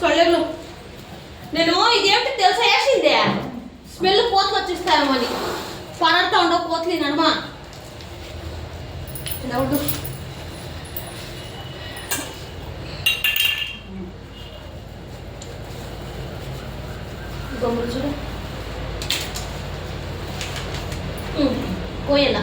సొల్లెర్లు నేను ఇదేమిటి తెలుసా వేసిందే స్మెల్ పోతలు వచ్చేస్తాయేమో అని. పనర్తా ఉండవు పోతలు నడమా. డౌట్ గమ్ములు చూడు. పోయేలా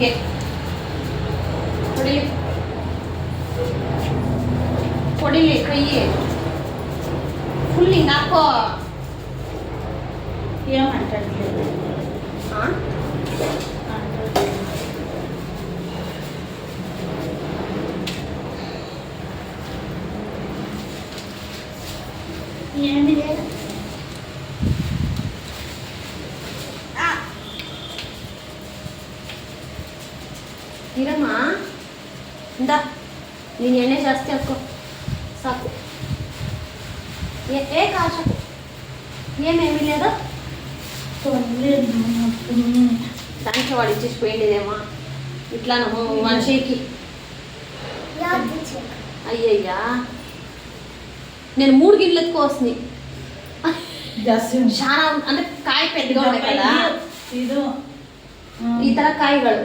ಹಿಂಗೆ ಹೊಡಿಲಿ ಹೊಡಿಲಿ ಕೈ ಫುಲ್ ಹಿಂಗೆ ಹಾಕೋ ಏನು ಮಾತಾಡ್ತೀವಿ ಹಾಂ ಏನಿದೆ ನೀನು ಎಣ್ಣೆ ಜಾಸ್ತಿ ಹಾಕೋ ಸಾಕು ఏ కాశ ఏమేమి లేదా? దాంట్లో వాడు ఇచ్చేసిపోయిండేదేమా ఇట్లా మనిషికి. అయ్యయ్యా. నేను మూడు గిన్నెలు ఎత్తుకోవస్తుంది చాలా అంటే కాయ పెద్దగా ఉన్నాయి కదా. ఇతర కాయగాడు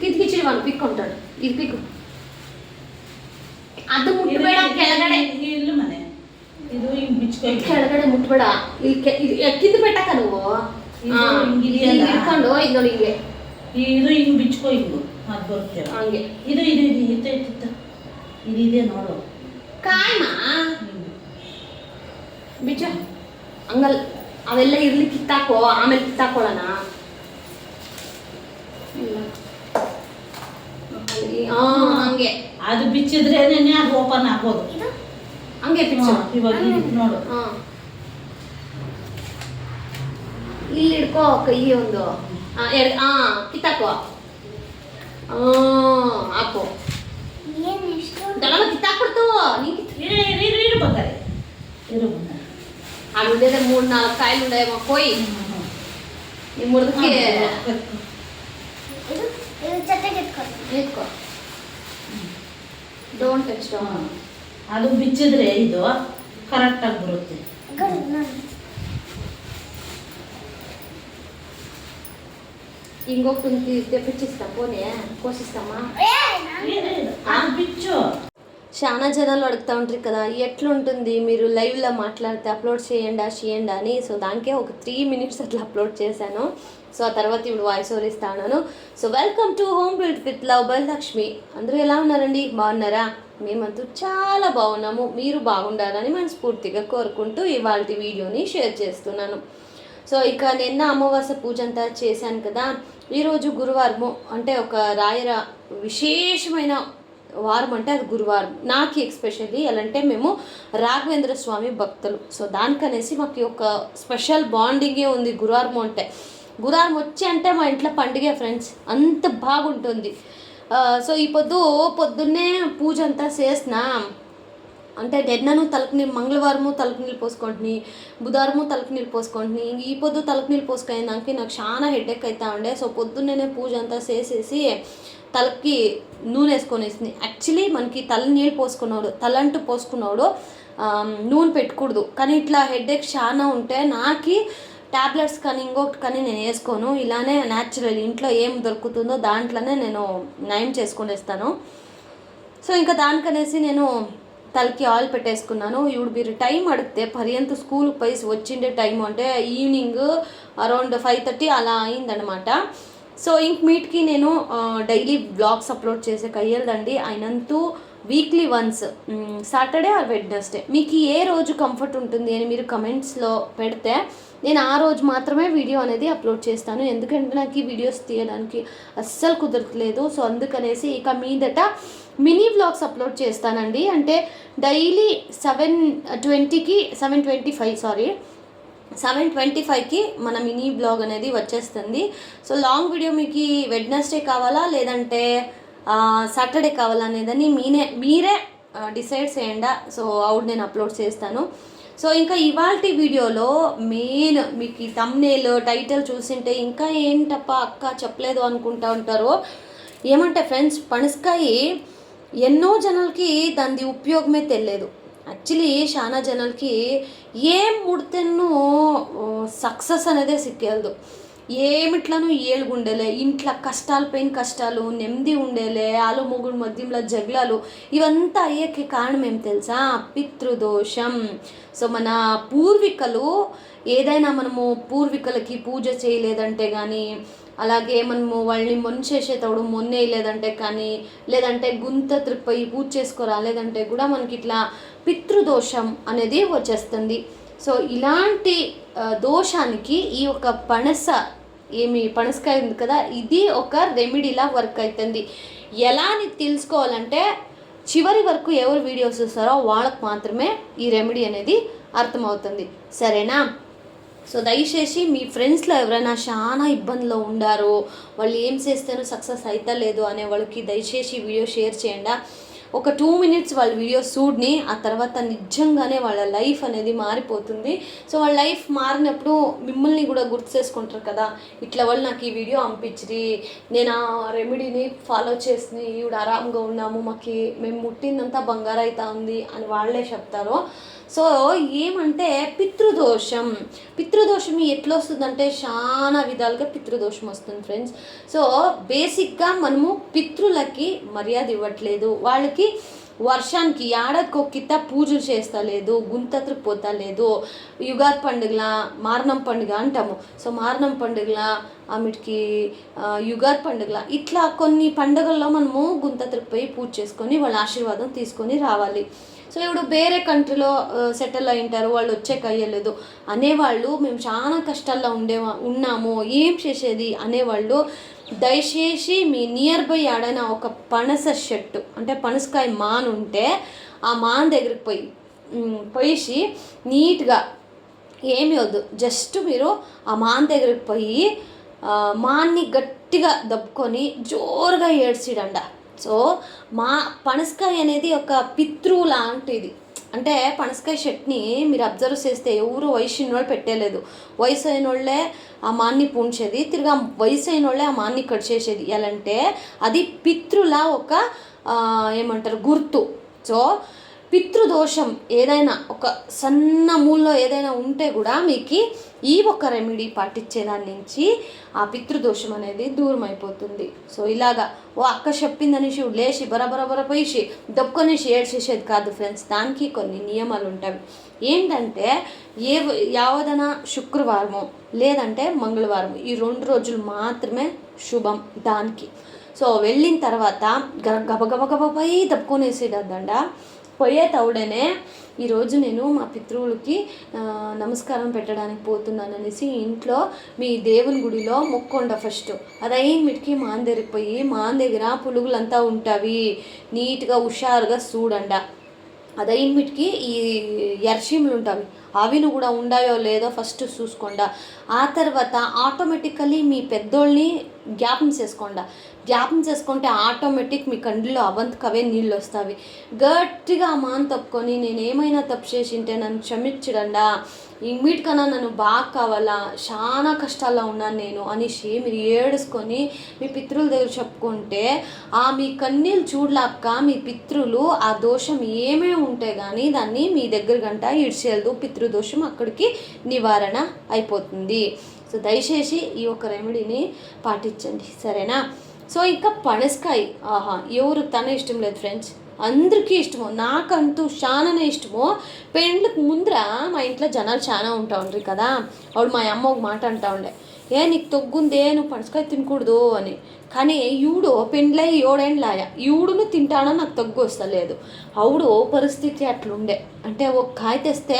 కితికిచ్చి వాళ్ళు పిక్కుంటాడు. ఇది పిక్కు. ಅದು ಮುಟ್ಬೇಡ ಕೆಳಗಡೆ. ಇಲ್ಲ ಮನೆ. ಇದು ಹಿಂಗ್ ಬಿಚ್ಕೊಂಡು ಕೆಳಗಡೆ ಮುಟ್ಬೇಡ. ಇಲ್ಲಿ ಇದು ಎಕ್ಕಿದ್ದು ಬೆಟ್ಟಕ ನೀವು ಇಟ್ಕೊಂಡು ಇದು ನೋಡಿ ಇದು ಹಿಂಗ್ ಬಿಚ್ಕೋ ಇದು ಅದು ಬರ್ತೇವೆ ಹಂಗೆ. ಇದು ಇದು ಇದು ಇತ್ತ ಇತ್ತ ಇದಿದೆ ನೋಡು. ಕಾಯ್ಮ ಬಿಚ್ಚ. ಹಂಗಲ್ ಅವೆಲ್ಲ ಇರ್ಲಿ ಕಿತ್ತಾಕೋ ಆಮೇಲೆ ಕಿತ್ತಾಕೊಳ್ಳೋಣ. ಹಂಗೆ. ಅದು ಬಿಚ್ಚಿದ್ರೇನೆ ಅದು ಓಪನ್ ಆಗ್ಬೋದು. ಹಂಗೆ ಇವಾಗ ನೋಡು. ಇಲ್ಲಿ ಇಡ್ಕೋ ಕೈ ಒಂದು. ಎರಡು ಹಾ ಕಿತ್ತಾಕೋ ಹಾಕೋ. ಕಿತ್ತಾಕ್ಬಿಡ್ತಾವ ನೀರು ಬರ್ತಾರೆ ಆಮೇಲೆ ಮೂರು ನಾಲ್ಕು ಕಾಯಿಲೆ ಉಂಡೆ ಮಕ್ಕೋಯ್ ನಿಮ್ಮ ಹುಡುಗಕ್ಕೆ ಡೋಂಟ್ ಟಚ್ ಹಾ. ಅದು ಬಿಚ್ಚಿದ್ರೆ ಇದು ಕರೆಕ್ಟಾಗಿ ಬರುತ್ತೆ ಗಡು ನಾನು ఇంకొకటి తెప్పించిస్తాం పోనీ కోసిస్తామా ಏ ನಾನು ಇರು, ಇರು. ಅದು ಬಿಚ್ಚು చాలా జనాలు అడుగుతూ ఉంటారు కదా ఎట్లుంటుంది మీరు లైవ్లో మాట్లాడితే అప్లోడ్ చేయండి చేయండి అని సో దానికే ఒక త్రీ మినిట్స్ అట్లా అప్లోడ్ చేశాను సో ఆ తర్వాత ఇప్పుడు వాయిస్ ఓవర్ ఇస్తాను so welcome to home build with love by Lakshmi. అందరూ ఎలా ఉన్నారండి? బాగున్నారా? మేమంతా చాలా బాగున్నాము. మీరు బాగుండాలని మనస్ఫూర్తిగా కోరుకుంటూ ఇవాళ వీడియోని షేర్ చేస్తున్నాను. సో ఇక నిన్న అమావాస్య పూజ అంతా చేశాను కదా. ఈరోజు గురువారము. అంటే ఒక రాయర విశేషమైన వారం అంటే అది గురువారం. నాకు ఎక్స్పెషల్లీ ఎలా అంటే మేము రాఘవేంద్ర స్వామి భక్తులు. సో దానికనేసి మాకు ఒక స్పెషల్ బాండింగే ఉంది గురువారం అంటే. గురారం వచ్చి అంటే మా ఇంట్లో పండుగే ఫ్రెండ్స్ అంత బాగుంటుంది. సో ఈ పొద్దు పొద్దున్నే పూజ అంతా చేసిన అంటే నిన్నను తలకు నీళ్ళు మంగళవారము తలకు నీళ్ళు పోసుకుంటుని బుధవారము తలకు నీళ్ళు పోసుకుంటుని ఈ పొద్దు తలకు నీళ్ళు పోసుకునేదానికి నాకు చాలా హెడేక్ అవుతా ఉండే. సో పొద్దున్నే పూజ అంతా చేసేసి తలకి నూనె వేసుకొని వేసింది. యాక్చువల్లీ మనకి తల నీళ్ళు పోసుకున్నాడు తలంటూ పోసుకున్నాడు నూనె పెట్టకూడదు. కానీ ఇట్లా హెడేక్ చాలా ఉంటే నాకు టాబ్లెట్స్ కానీ ఇంకొకటి కానీ నేను వేసుకోను. ఇలానే న్యాచురల్ ఇంట్లో ఏం దొరుకుతుందో దాంట్లోనే నేను నయం చేసుకునేస్తాను. సో ఇంకా దానికనేసి నేను తలకి ఆయిల్ పెట్టేసుకున్నాను. ఇప్పుడు మీరు టైం అడిగితే పర్యంత స్కూల్ పోయి వచ్చిండే టైం అంటే ఈవినింగ్ అరౌండ్ ఫైవ్ థర్టీ అలా అయిందనమాట సో ఇంక మీట్కి నేను డైలీ బ్లాగ్స్ అప్లోడ్ చేసే కయ్యలదండి. అయినంతూ weekly once Saturday or Wednesday మీకు ఏ రోజు కంఫర్ట్ ఉంటుంది అని మీరు కమెంట్స్లో పెడితే నేను ఆ రోజు మాత్రమే వీడియో అనేది అప్లోడ్ చేస్తాను. ఎందుకంటే నాకు ఈ వీడియోస్ తీయడానికి అస్సలు కుదరట్లేదు. సో అందుకనేసి ఇక మీదట మినీ వ్లాగ్స్ అప్లోడ్ చేస్తానండి. అంటే డైలీ సెవెన్ ట్వంటీకి seven twenty five sorry seven twenty ఫైవ్కి మన మినీ బ్లాగ్ అనేది వచ్చేస్తుంది. సో లాంగ్ వీడియో మీకు వెడ్నెస్డే కావాలా? లేదంటే సాటర్డే కావాలనేదని మీనే మీరే డిసైడ్ చేయండి. సో అవుట్ నేను అప్లోడ్ చేస్తాను. సో ఇంకా ఇవాళ వీడియోలో మెయిన్ మీకు ఈ తమ్నేల్ టైటిల్ చూసింటే ఇంకా ఏంటప్ప అక్క చెప్పలేదు అనుకుంటా ఉంటారు? ఏమంటే ఫ్రెండ్స్ పనసకాయ ఎన్నో జనాలకి దాని ఉపయోగమే తెలియదు. యాక్చువల్లీ చాలా జనాలకి ఏం ముడితేనో సక్సెస్ అనేదే సిక్కేదు ఏమిట్లను ఏలుగుండేలే? ఇంట్లో కష్టాలు పైన కష్టాలు నెమ్మది ఉండేలే ఆలు మొగుడు మధ్యంలో జగలాలు ఇవంతా అయ్యేకి కారణం ఏం తెలుసా? పితృదోషం. సో మన పూర్వీకులు ఏదైనా మనము పూర్వీకులకి పూజ చేయలేదంటే కానీ అలాగే మనము వాళ్ళని మొన్చేసేటప్పుడు మొన్నేయలేదంటే కానీ లేదంటే గుంత త్రిప్పయి పూజ చేసుకోరా లేదంటే కూడా మనకి ఇట్లా పితృదోషం అనేది వచ్చేస్తుంది. సో ఇలాంటి దోషానికి ఈ ఒక పనస ఏమి పనసకాయ ఉంది కదా ఇది ఒక రెమెడీలా వర్క్ అవుతుంది ఎలా అని తెలుసుకోవాలంటే చివరి వరకు ఎవరు వీడియోస్ చూస్తారో వాళ్ళకు మాత్రమే ఈ రెమెడీ అనేది అర్థమవుతుంది. సరేనా? సో దయచేసి మీ ఫ్రెండ్స్లో ఎవరైనా చాలా ఇబ్బందిలో ఉండారో వాళ్ళు ఏం చేస్తేనో సక్సెస్ అవుతలేదు అనే వాళ్ళకి దయచేసి వీడియో షేర్ చేయండి. ఒక టూ మినిట్స్ వాళ్ళ వీడియో చూడని ఆ తర్వాత నిజంగానే వాళ్ళ లైఫ్ అనేది మారిపోతుంది. సో వాళ్ళ లైఫ్ మారినప్పుడు మిమ్మల్ని కూడా గుర్తు చేసుకుంటారు కదా ఇట్లా వాళ్ళు నాకు ఈ వీడియో పంపించిరి నేను ఆ రెమెడీని ఫాలో చేసి ఈవిడ ఆరాంగా ఉన్నాము మాకు మేము ముట్టిందంతా బంగారు అవుతా ఉంది అని వాళ్ళే చెప్తారు. సో ఏమంటే పితృదోషం. పితృదోషం ఎట్లా వస్తుందంటే చాలా విధాలుగా పితృదోషం వస్తుంది ఫ్రెండ్స్. సో బేసిక్గా మనము పితృలకి మర్యాద ఇవ్వట్లేదు. వాళ్ళకి వర్షానికి ఏడాదికి ఒక్కిత పూజలు చేస్తలేదు గుంతత్రు పోతా లేదు. యుగాది పండుగల మారణం పండుగ అంటాము. సో మారణం పండుగల ఆమెకి యుగాది పండుగల ఇట్లా కొన్ని పండుగల్లో మనము గుంతత్రకు పోయి పూజ చేసుకొని వాళ్ళ ఆశీర్వాదం తీసుకొని రావాలి. సో ఇప్పుడు వేరే కంట్రీలో సెటిల్ అయి ఉంటారు వాళ్ళు వచ్చే కయ్యలేదు అనేవాళ్ళు మేము చాలా కష్టాల్లో ఉండే ఉన్నాము ఏం చేసేది అనేవాళ్ళు దయచేసి మీ నియర్ బై ఆడైనా ఒక పనస చెట్టు అంటే పనసకాయ మాన్ ఉంటే ఆ మాన్ దగ్గరికి పోయి ఉమ్, పోయేసి నీట్గా ఏమి వద్దు జస్ట్ మీరు ఆ మాన్ దగ్గరికి పోయి మాన్ని గట్టిగా దప్పుకొని జోరుగా ఏడ్చిడండ సో మా పనసకాయ అనేది ఒక పితృ లాంటిది. అంటే పనసకాయ చట్నీ మీరు అబ్జర్వ్ చేస్తే ఎవరు వయసు వాళ్ళు పెట్టలేదు. వయసు అయిన వాళ్ళే ఆ మాన్ని పూంచేది తిరిగి వయసు అయిన వాళ్ళే ఆ మాన్ని కట్ చేసేది. ఎలా అంటే అది పితృల ఒక ఏమంటారు గుర్తు. సో పితృదోషం ఏదైనా ఒక సన్న మూల్లో ఏదైనా ఉంటే కూడా మీకు ఈ ఒక రెమెడీ పాటించేదాని నుంచి ఆ పితృదోషం అనేది దూరం అయిపోతుంది సో ఇలాగా ఓ అక్క చెప్పిందని శివుడు లేచి బరబరబర పోయిసి దొక్కనేసి ఏడ్చేసేది కాదు ఫ్రెండ్స్. దానికి కొన్ని నియమాలు ఉంటాయి. ఏంటంటే ఏ యావదన శుక్రవారము లేదంటే మంగళవారం ఈ రెండు రోజులు మాత్రమే శుభం దానికి. సో వెళ్ళిన తర్వాత గ- గబగబ దప్పుకొనేసేదండ పోయే తవుడనే ఈరోజు నేను మా పితృవులకి నమస్కారం పెట్టడానికి పోతున్నాను అనేసి ఇంట్లో మీ దేవుని గుడిలో మొక్కొండ ఫస్ట్ అదైన మిటికి మాన్ దగ్గరికి పోయి మాన్ దగ్గర పులుగులంతా ఉంటావి. నీట్గా హుషారుగా చూడండ అదైనమిటికి ఈ ఎర్షీములు ఉంటావి. అవిను కూడా ఉండాయో లేదో ఫస్ట్ చూసుకోండా. ఆ తర్వాత ఆటోమేటికలీ మీ పెద్దోళ్ళని జ్ఞాపం చేసుకోండా. జ్ఞాపం చేసుకుంటే ఆటోమేటిక్ మీ కండ్లో అవంతకవే నీళ్ళు వస్తాయి గట్టిగా మాన్ తప్పుకొని నేను ఏమైనా తప్పు చేసింటే నన్ను క్షమించడండా? ఇమ్మీటికన్నా నన్ను బాగా కావాలా? చాలా కష్టాల్లో ఉన్నాను నేను అనేసి మీరు ఏడుసుకొని మీ పితృల దగ్గర చెప్పుకుంటే ఆ మీ కన్నీళ్ళు చూడలేక మీ పితృలు ఆ దోషం ఏమేమి ఉంటే కానీ దాన్ని మీ దగ్గర గంట ఇడ్చేయలేదు పితృదోషం అక్కడికి నివారణ అయిపోతుంది. సో దయచేసి ఈ యొక్క రెమెడీని పాటించండి. సరేనా? సో ఇంకా పనసకాయ ఆహా ఎవరు తన ఇష్టం లేదు ఫ్రెండ్స్ అందరికీ ఇష్టము. నాకంటూ చాలానే ఇష్టము. పెళ్ళికి ముందర మా ఇంట్లో జనాలు చాలా ఉంటా ఉండ్రి కదా. అప్పుడు మా అమ్మ ఒక మాట అంటా ఉండే. ఏ నీకు తొగ్గుందే నువ్వు పనసకాయ తినకూడదు అని. కానీ ఈవుడు పెండ్లై ఏడేండ్లాయ ఈవుడును తింటానో నాకు తగ్గు వస్తలేదు. అవుడు పరిస్థితి అట్లుండే. అంటే ఒక కాయ తెస్తే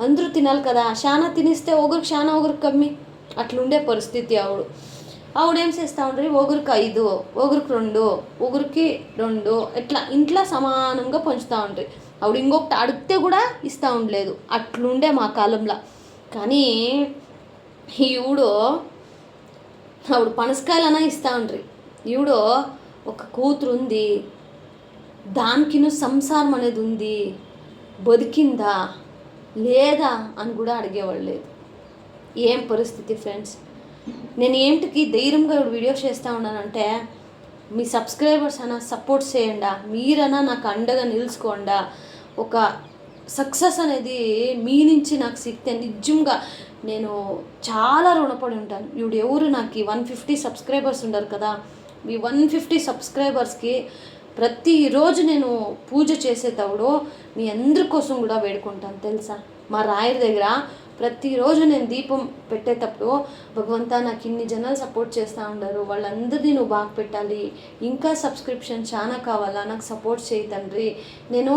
అందరూ తినాలి కదా. శానా తినిస్తే ఒకరికి శానా ఒకరికి కమ్మి. అట్లుండే పరిస్థితి ఆవిడు. ఆవిడేం చేస్తూ ఉంటుంది ఒకరికి ఐదు ఒకరికి రెండు ఒకరికి రెండు ఇట్లా ఇంట్లో సమానంగా పంచుతూ ఉండ్రి. ఆవిడ ఇంకొకటి అడిగితే కూడా ఇస్తూ ఉండలేదు. అట్లుండే మా కాలంలో. కానీ ఈవిడు ఆవిడ పనసకాయలనా ఇస్తూ ఉండ్రి. ఈవిడు ఒక కూతురు ఉంది దానికిను సంసారం అనేది ఉంది. బతికిందా? లేదా? అని కూడా అడిగేవాళ్ళు లేదు. ఏం పరిస్థితి ఫ్రెండ్స్? నేను ఏంటికి ధైర్యంగా ఇప్పుడు వీడియో చేస్తూ ఉన్నానంటే మీ సబ్స్క్రైబర్స్ అన్న సపోర్ట్ చేయండా మీరన్నా నాకు అండగా నిలుచుకోండా ఒక సక్సెస్ అనేది మీ నుంచి నాకు సిక్తే నిజంగా నేను చాలా రుణపడి ఉంటాను. ఇప్పుడు ఎవరు నాకు వన్ ఫిఫ్టీ సబ్స్క్రైబర్స్ ఉండరు కదా మీ వన్ ఫిఫ్టీ సబ్స్క్రైబర్స్కి ప్రతిరోజు నేను పూజ చేసేటప్పుడు మీ అందరి కోసం కూడా వేడుకుంటాను తెలుసా? మా రాయర్ దగ్గర ప్రతిరోజు నేను దీపం పెట్టేటప్పుడు భగవంతా నాకు ఇన్ని జనాలు సపోర్ట్ చేస్తూ ఉండరు. వాళ్ళందరినీ నువ్వు బాగా పెట్టాలి. ఇంకా సబ్స్క్రిప్షన్ చాలా కావాలా? నాకు సపోర్ట్ చేయి తండ్రి. నేను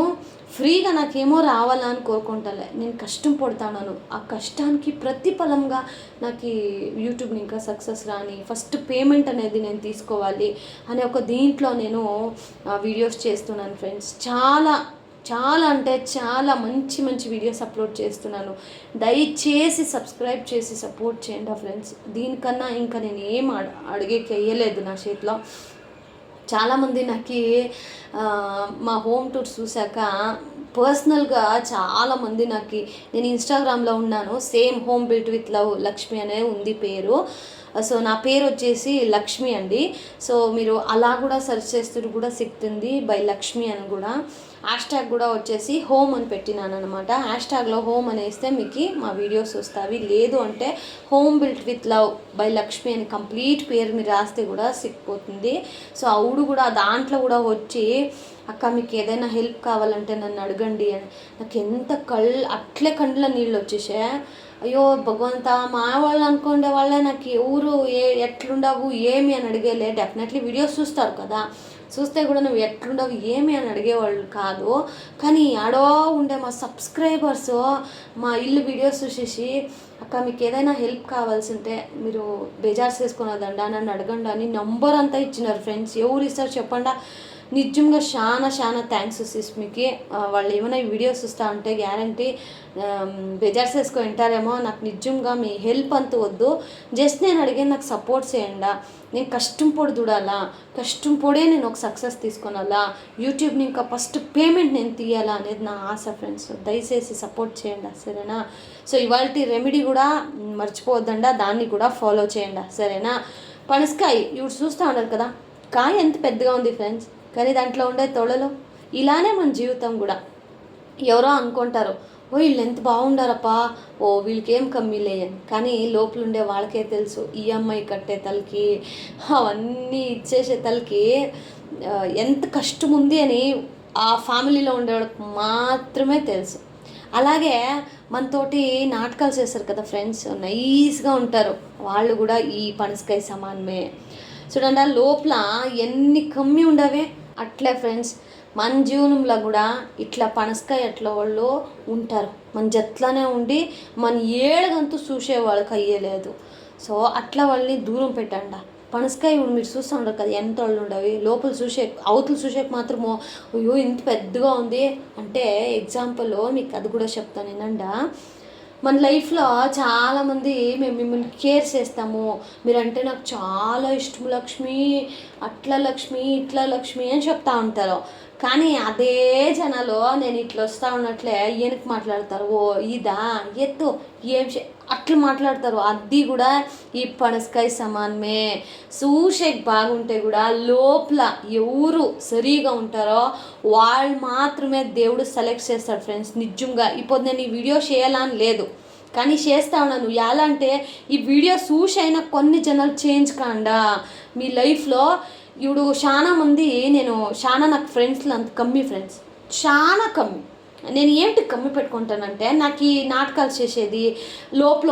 ఫ్రీగా నాకేమో రావాలా అని కోరుకుంటాలే. నేను కష్టం పడుతున్నాను. ఆ కష్టానికి ప్రతిఫలంగా నాకు యూట్యూబ్ని ఇంకా సక్సెస్ రాని ఫస్ట్ పేమెంట్ అనేది నేను తీసుకోవాలి అనే ఒక దీంట్లో నేను వీడియోస్ చేస్తున్నాను ఫ్రెండ్స్. చాలా చాలా అంటే చాలా మంచి మంచి వీడియోస్ అప్లోడ్ చేస్తున్నాను. దయచేసి సబ్స్క్రైబ్ చేసి సపోర్ట్ చేయండి ఫ్రెండ్స్ దీనికన్నా ఇంకా నేను ఏం అడ అడిగేకి వేయలేదు నా చేతిలో. చాలామంది నాకు మా హోమ్ టూర్ చూశాక పర్సనల్గా చాలామంది నాకు నేను ఇన్స్టాగ్రామ్లో ఉన్నాను. Same home built with love Lakshmi అనే ఉంది పేరు. సో నా పేరు వచ్చేసి లక్ష్మి అండి. సో మీరు అలా కూడా సెర్చ్ చేస్తూ కూడా సిక్తుంది బై లక్ష్మి అని కూడా. హ్యాష్ ట్యాగ్ కూడా వచ్చేసి హోమ్ అని పెట్టినాను అనమాట హ్యాష్ ట్యాగ్లో హోమ్ అనేస్తే మీకు మా వీడియోస్ వస్తాయి లేదు అంటే home built with love by Lakshmi అని కంప్లీట్ పేరు మీరు రాస్తే కూడా సిక్కిపోతుంది సో అవుడు కూడా దాంట్లో కూడా వచ్చి అక్క మీకు ఏదైనా హెల్ప్ కావాలంటే నన్ను అడగండి అని. నాకు ఎంత కళ్ళు అట్లే కండ్ల నీళ్ళు వచ్చేసాయి. అయ్యో భగవంతా మా వాళ్ళు అనుకునే వాళ్ళే నాకు ఎవరు ఏ ఎట్లుండవు ఏమి అని అడిగేలే. డెఫినెట్లీ వీడియోస్ చూస్తారు కదా. చూస్తే కూడా నువ్వు ఎట్లుండవు ఏమి అని అడిగేవాళ్ళు కాదు. కానీ ఆడో ఉండే మా సబ్స్క్రైబర్స్ మా ఇల్లు వీడియోస్ చూసేసి అక్క మీకు ఏదైనా హెల్ప్ కావాల్సి ఉంటే మీరు బేజార్స్ చేసుకున్నదండా నన్ను అడగండి అని నంబర్ అంతా ఇచ్చినారు ఫ్రెండ్స్ ఎవరు ఇస్తారు చెప్పండా? నిజంగా చాలా చాలా థ్యాంక్స్ సిస్మికి ఆ, వాళ్ళు ఏమైనా ఈ వీడియోస్ చూస్తా ఉంటే గ్యారంటీ బెజార్స్ వేసుకో వింటారేమో నాకు నిజంగా మీ హెల్ప్ అంత వద్దు. జస్ట్ నేను అడిగే నాకు సపోర్ట్ చేయండా? నేను కష్టం పొడి చూడాలా? కష్టం పొడే నేను ఒక సక్సెస్ తీసుకొనాలా? యూట్యూబ్ని ఇంకా ఫస్ట్ పేమెంట్ నేను తీయాలా అనేది నా ఆశ ఫ్రెండ్స్ దయచేసి సపోర్ట్ చేయండి? సరేనా? సో ఇవాళ రెమెడీ కూడా మర్చిపోవద్దండా? దాన్ని కూడా ఫాలో చేయండి? సరేనా? పనసకాయ ఇవి చూస్తూ ఉన్నారు కదా? కాయ ఎంత పెద్దగా ఉంది ఫ్రెండ్స్ కానీ దాంట్లో ఉండే తొడలు ఇలానే మన జీవితం కూడా. ఎవరో అనుకుంటారు ఓ వీళ్ళు ఎంత బాగుండారప్పా ఓ వీళ్ళకి ఏం కమ్మిలే అని. కానీ లోపల ఉండే వాళ్ళకే తెలుసు ఈఎంఐ కట్టే తలకి అవన్నీ ఇచ్చేసే తలకి ఎంత కష్టం ఉంది అని ఆ ఫ్యామిలీలో ఉండేవాళ్ళకి మాత్రమే తెలుసు. అలాగే మనతోటి నాటకాలు చేస్తారు కదా ఫ్రెండ్స్ నైస్గా ఉంటారు. వాళ్ళు కూడా ఈ పనసకాయ సమానమే. చూడండి ఆ లోపల ఎన్ని కమ్మి ఉండవే. అట్లే ఫ్రెండ్స్ మన జీవనంలో కూడా ఇట్లా పనసకాయ ఎట్లా వాళ్ళు ఉంటారు. మన జట్లనే ఉండి మన ఏడుగంతు చూసే వాళ్ళకి అయ్యేలేదు సో అట్లా వాళ్ళని దూరం పెట్టండి. పనసకాయ ఇప్పుడు మీరు చూస్తూ ఉండరు కదా ఎంత వాళ్ళు ఉండవి లోపల చూసే అవతలు చూసేకి మాత్రము అయ్యో ఇంత పెద్దగా ఉంది. అంటే ఎగ్జాంపుల్ మీకు అది కూడా చెప్తాను ఏంటంటే మన లైఫ్లో చాలామంది మేము మిమ్మల్ని కేర్ చేస్తాము. మీరంటే నాకు చాలా ఇష్టం లక్ష్మి. అట్లా లక్ష్మి ఇట్లా లక్ష్మి అని చెప్తా ఉంటారు. కానీ అదే జనాలు నేను ఇట్లా వస్తా ఉన్నట్లే ఈయనకి మాట్లాడతారు ఓ ఇదా? ఎత్తు ఏం చే- అట్లా మాట్లాడతారు. అది కూడా ఈ పనసకాయ సమానమే. చూసేకి బాగుంటే కూడా లోపల ఎవరు సరిగా ఉంటారో వాళ్ళు మాత్రమే దేవుడు సెలెక్ట్ చేస్తాడు ఫ్రెండ్స్ నిజంగా. ఇప్పుడు నేను ఈ వీడియో చేయాలని లేదు. కానీ చేస్తా ఉన్నాను. ఎలా అంటే ఈ వీడియో చూసి అయినా కొన్ని జనాలు చేంజ్ కాండా. మీ లైఫ్లో ఇప్పుడు చాలా మంది నేను చాలా నాకు ఫ్రెండ్స్లో అంత కమ్మి ఫ్రెండ్స్ చాలా కమ్మి. నేను ఏంటి కమ్మి పెట్టుకుంటానంటే నాకు ఈ నాటకాలు చేసేది లోపల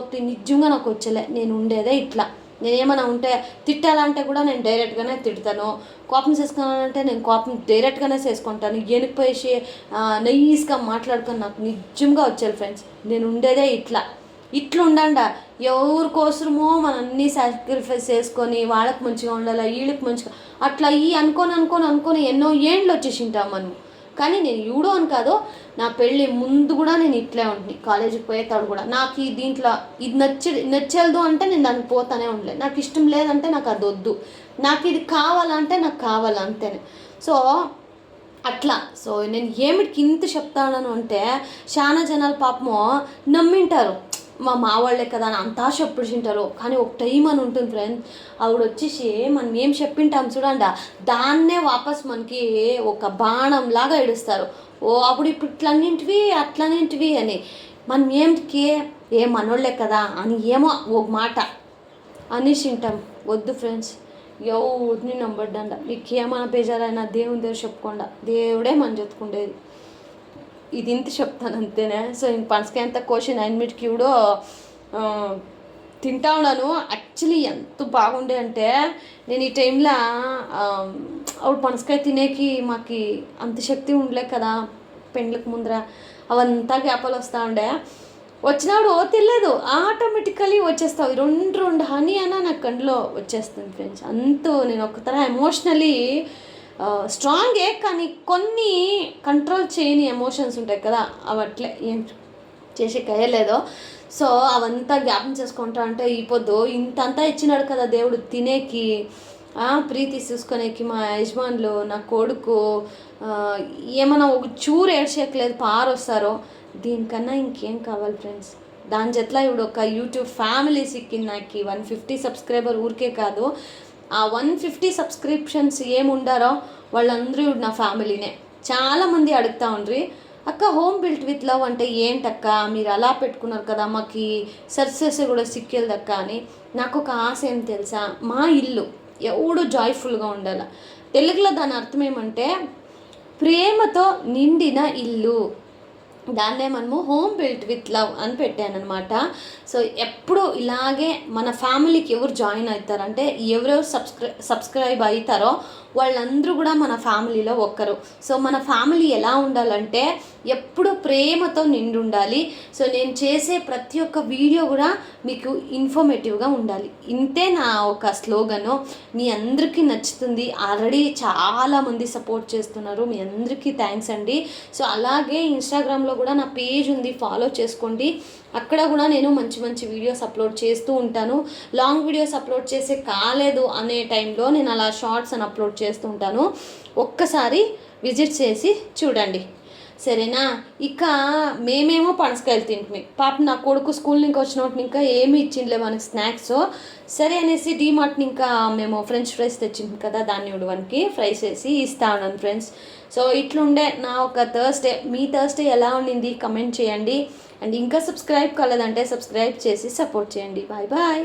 ఒకటి నిజంగా నాకు వచ్చలే. నేను ఉండేదే ఇట్లా. నేను ఏమైనా ఉంటే తిట్టాలంటే కూడా నేను డైరెక్ట్గానే తిడతాను. కోపం చేసుకోవాలంటే నేను కోపం డైరెక్ట్గానే చేసుకుంటాను. ఎనిపోయేసి నైస్గా మాట్లాడుకొని నాకు నిజంగా వచ్చారు ఫ్రెండ్స్ నేను ఉండేదే ఇట్లా. ఇట్లా ఎవరి కోసమో మనం అన్ని సాక్రిఫైస్ చేసుకొని వాళ్ళకి మంచిగా ఉండాలి వీళ్ళకి మంచిగా. అట్లా ఈ అనుకొని అనుకొని అనుకొని ఎన్నో ఏండ్లు వచ్చేసి ఉంటాం మనం. కానీ నేను యూడో అని కాదు నా పెళ్ళి ముందు కూడా నేను ఇట్లే ఉంటుంది కాలేజీకి పోయేతాడు కూడా. నాకు ఈ దీంట్లో ఇది నచ్చ నచ్చలేదు అంటే నేను దానికి పోతానే ఉండలేదు నాకు ఇష్టం లేదంటే నాకు అది వద్దు. నాకు ఇది కావాలంటే నాకు కావాలి అంతేనే. సో అట్లా. సో నేను ఏమిటికి ఇంత చెప్తాను అంటే చాలా జనాలు పాపము నమ్మింటారు. మా మావాళ్ళే కదా అని అంతా చెప్పుడుంటారు కానీ ఒక టైం అని ఉంటుంది ఫ్రెండ్ ఆవిడ వచ్చేసి మనం ఏం చెప్పింటాం చూడండి దాన్నే వాపస్ మనకి ఒక బాణం లాగా ఓ అప్పుడు ఇప్పుడు ఇట్లన్నింటివి అట్లన్నింటివి అని. మనం ఏమిటికి ఏ మనోళ్ళే కదా అని ఏమో ఒక మాట అనేసి వింటాం వద్దు ఫ్రెండ్స్ ఎవరిని నమ్మడ్డా మీకు ఏమైనా బేజారైనా దేవుని దగ్గర చెప్పుకోండా. దేవుడే మన చెప్పుకుండేది ఇది ఇంత చెప్తాను అంతేనే. సో ఇంక పనసకాయ అంత కోసి నైన్ మినిట్కి కూడా తింటా ఉన్నాను. యాక్చువల్లీ ఎంత బాగుండే అంటే నేను ఈ టైంలో ఆవిడ పనసకాయ తినేకి మాకు అంత శక్తి ఉండలే కదా పెండ్లకు ముందర. అవంతా గ్యాపాలు వస్తూ ఉండే. వచ్చినప్పుడు ఓ తెలియదు ఆటోమేటికలీ వచ్చేస్తావు ఈ రెండు రెండు హనీ అన్న నాకు కండ్లో వచ్చేస్తుంది ఫ్రెండ్స్. అంత నేను ఒక తర ఎమోషనలీ స్ట్రాంగే కానీ కొన్ని కంట్రోల్ చేయని ఎమోషన్స్ ఉంటాయి కదా అవి అట్లే ఏం చేసే కయ్యలేదో సో అవంతా జ్ఞాపం చేసుకుంటా అంటే ఈ పొద్దు ఇంతంతా ఇచ్చినాడు కదా దేవుడు తినేకి ప్రీతి చూసుకునేకి మా యజమానులు నా కొడుకు ఏమైనా ఒక చూరు ఏడ్చేయట్లేదు పారొస్తారో దీనికన్నా ఇంకేం కావాలి ఫ్రెండ్స్ దాని జట్ల ఇప్పుడు ఒక యూట్యూబ్ ఫ్యామిలీ సిక్కింది నాకు వన్ ఫిఫ్టీ సబ్స్క్రైబర్ ఊరికే కాదు. ఆ వన్ ఫిఫ్టీ సబ్స్క్రిప్షన్స్ ఏముండారో వాళ్ళందరూ నా ఫ్యామిలీనే. చాలామంది అడుగుతా ఉండ్రి అక్క హోమ్ బిల్ట్ విత్ లవ్ అంటే ఏంటక్క? మీరు అలా పెట్టుకున్నారు కదా మాకు సర్సెస్ కూడా సిక్కేదక్క అని. నాకు ఒక ఆశ ఏం తెలుసా? మా ఇల్లు ఎవడు జాయ్ఫుల్గా ఉండాలి. తెలుగులో దాని అర్థం ఏమంటే ప్రేమతో నిండిన ఇల్లు. దాన్నే మనము హోమ్ బిల్ట్ విత్ లవ్ అని పెట్టానమాట సో ఎప్పుడు ఇలాగే మన ఫ్యామిలీకి ఎవరు జాయిన్ అవుతారంటే ఎవరెవరు సబ్స్క్రై సబ్స్క్రైబ్ అవుతారో వాళ్ళందరూ కూడా మన ఫ్యామిలీలో ఒక్కరు. సో మన ఫ్యామిలీ ఎలా ఉండాలంటే ఎప్పుడు ప్రేమతో నిండి ఉండాలి సో నేను చేసే ప్రతి ఒక్క వీడియో కూడా మీకు ఇన్ఫర్మేటివ్గా ఉండాలి. ఇంతే నా ఒక స్లోగను. మీ అందరికీ నచ్చుతుంది. ఆల్రెడీ చాలామంది సపోర్ట్ చేస్తున్నారు. మీ అందరికీ థ్యాంక్స్ అండి. సో అలాగే ఇన్స్టాగ్రామ్లో కూడా నా పేజ్ ఉంది. ఫాలో చేసుకోండి. అక్కడ కూడా నేను మంచి మంచి వీడియోస్ అప్లోడ్ చేస్తూ ఉంటాను. లాంగ్ వీడియోస్ అప్లోడ్ చేసే కాలేదు అనే టైంలో నేను అలా షార్ట్స్ అని అప్లోడ్ చేస్తాను. చేస్తూ ఉంటాను ఒక్కసారి విజిట్ చేసి చూడండి. సరేనా? ఇక మేమేమో పనసకాయలు తింటున్నాం. పాప నా కొడుకు స్కూల్ నుంచి వచ్చినప్పుడు ఇంకా ఏమి ఇచ్చిండలే మనకి స్నాక్స్. సరే అనేసి డీమార్ట్ని ఇంకా మేము ఫ్రెంచ్ ఫ్రైస్ తెచ్చింది కదా దాన్ని ఉడవనికి ఫ్రైస్ వేసి ఇస్తా ఉన్నాను ఫ్రెండ్స్ సో ఇట్లుండే నా ఒక థర్స్డే మీ థర్స్డే ఎలా ఉండింది? కమెంట్ చేయండి. అండ్ ఇంకా సబ్స్క్రైబ్ కాలేదంటే సబ్స్క్రైబ్ చేసి సపోర్ట్ చేయండి. Bye bye